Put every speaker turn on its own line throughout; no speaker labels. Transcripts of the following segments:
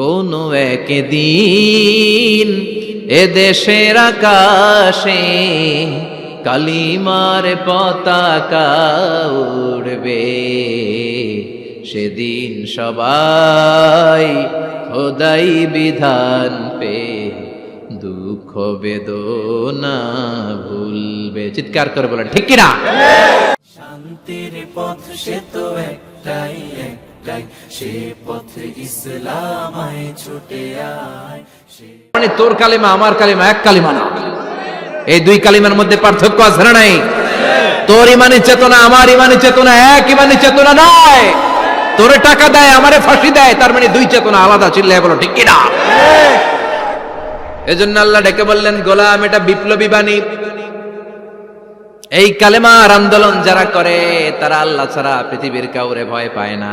কোনো একদিন এ দেশের আকাশে কালিমার পতাকা উড়বে। সেদিন সবাই খোদাই বিধান পে, দুঃখ বেদনা ভুলবে। চিৎকার করে বলেন, ঠিক কিনা?
শান্তির পথ সে তো একটাই
মানে তোর কালিমা, আমার কালিমা, এক কালিমা না। এই দুই কালিমার মধ্যে পার্থক্য আছে না নাই? তোর ইমানি চেতনা, আমার ইমানি চেতনা, এক ইমানি চেতনা নয় তোরে টাকা দেয়, আমারে ফাঁসি দেয়, তার মানে দুই চেতনা আলাদা, চিল্লায় বলো, ঠিক কিনা? এজন্য আল্লাহ ডেকে বললেন, গোলাম, এটা বিপ্লবী বাণী। এই কালেমার আন্দোলন যারা করে, তারা আল্লাহ ছাড়া পৃথিবীর কাউরে ভয় পায় না।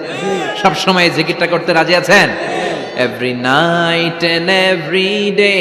সব সময় জিকিরটা করতে রাজি আছেন? Every night and every day